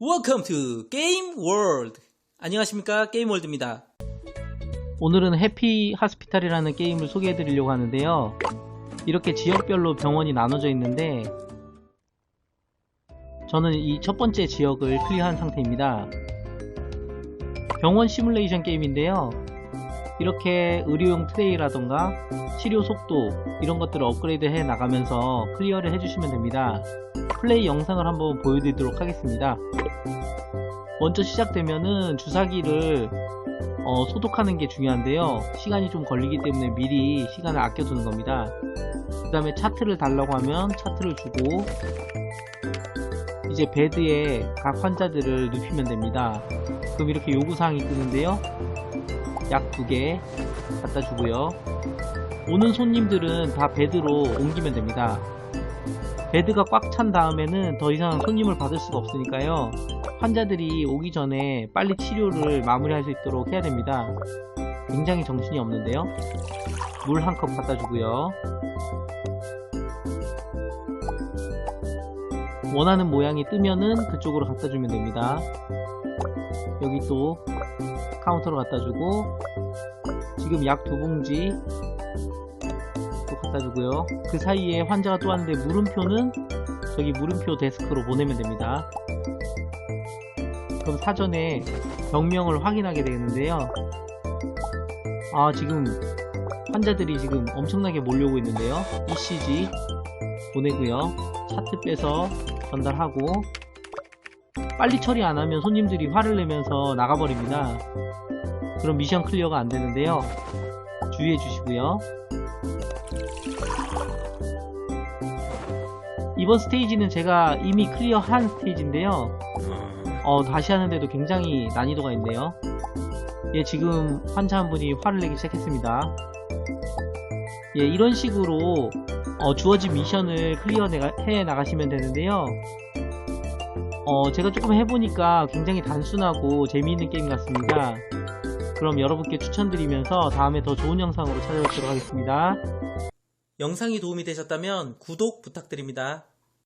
Welcome to Game World. 안녕하십니까 게임 월드입니다. 오늘은 해피 하스피탈이라는 게임을 소개해 드리려고 하는데요. 이렇게 지역별로 병원이 나눠져 있는데 저는 이 첫 번째 지역을 클리어한 상태입니다. 병원 시뮬레이션 게임인데요. 이렇게 의료용 트레이라던가 치료 속도 이런 것들을 업그레이드 해 나가면서 클리어를 해주시면 됩니다. 플레이 영상을 한번 보여드리도록 하겠습니다. 먼저 시작되면은 주사기를 어, 소독하는 게 중요한데요. 시간이 좀 걸리기 때문에 미리 시간을 아껴두는 겁니다. 그 다음에 차트를 달라고 하면 차트를 주고 이제 베드에 각 환자들을 눕히면 됩니다. 그럼 이렇게 요구사항이 뜨는데요. 약 두 개 갖다 주고요. 오는 손님들은 다 베드로 옮기면 됩니다. 베드가 꽉 찬 다음에는 더 이상 손님을 받을 수가 없으니까요. 환자들이 오기 전에 빨리 치료를 마무리할 수 있도록 해야 됩니다. 굉장히 정신이 없는데요. 물 한 컵 갖다 주고요. 원하는 모양이 뜨면은 그쪽으로 갖다 주면 됩니다. 여기 또 카운터로 갖다 주고 지금 약 두 봉지 또 갖다 주고요. 그 사이에 환자가 또 왔는데 물음표는 저기 물음표 데스크로 보내면 됩니다. 그럼 사전에 병명을 확인하게 되는데요. 아, 지금 환자들이 지금 엄청나게 몰려오고 있는데요. ECG 보내고요. 차트 빼서 전달하고 빨리 처리 안 하면 손님들이 화를 내면서 나가버립니다. 그럼 미션 클리어가 안 되는데요. 주의해 주시고요. 이번 스테이지는 제가 이미 클리어한 스테이지인데요. 어, 다시 하는데도 굉장히 난이도가 있네요. 예, 지금 환자 한 분이 화를 내기 시작했습니다. 예, 이런 식으로 어, 주어진 미션을 클리어 해 나가시면 되는데요. 어, 제가 조금 해보니까 굉장히 단순하고 재미있는 게임 같습니다. 그럼 여러분께 추천드리면서 다음에 더 좋은 영상으로 찾아뵙도록 하겠습니다. 영상이 도움이 되셨다면 구독 부탁드립니다.